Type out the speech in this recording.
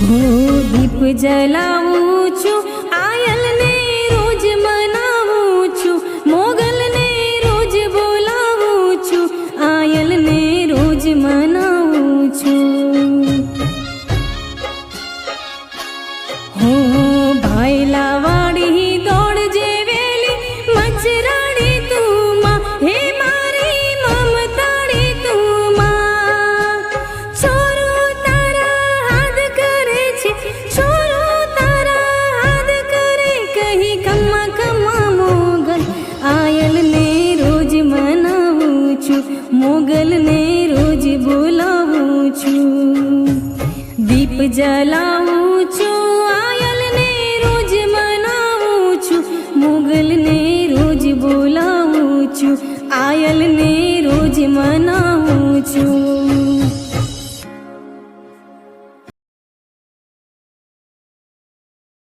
હું દીપ જલાવું છું આયલને રોજ મનાવું છું મોગલને રોજ બોલાવું છું આયલને રોજ મનાવું છું હું ભાઈ વાળી મોગલને રોજ બોલાવું છું. દીપ જલાવું છું આયલને રોજ મનાવું છું મુગલને રોજ બોલાવું છું આયલને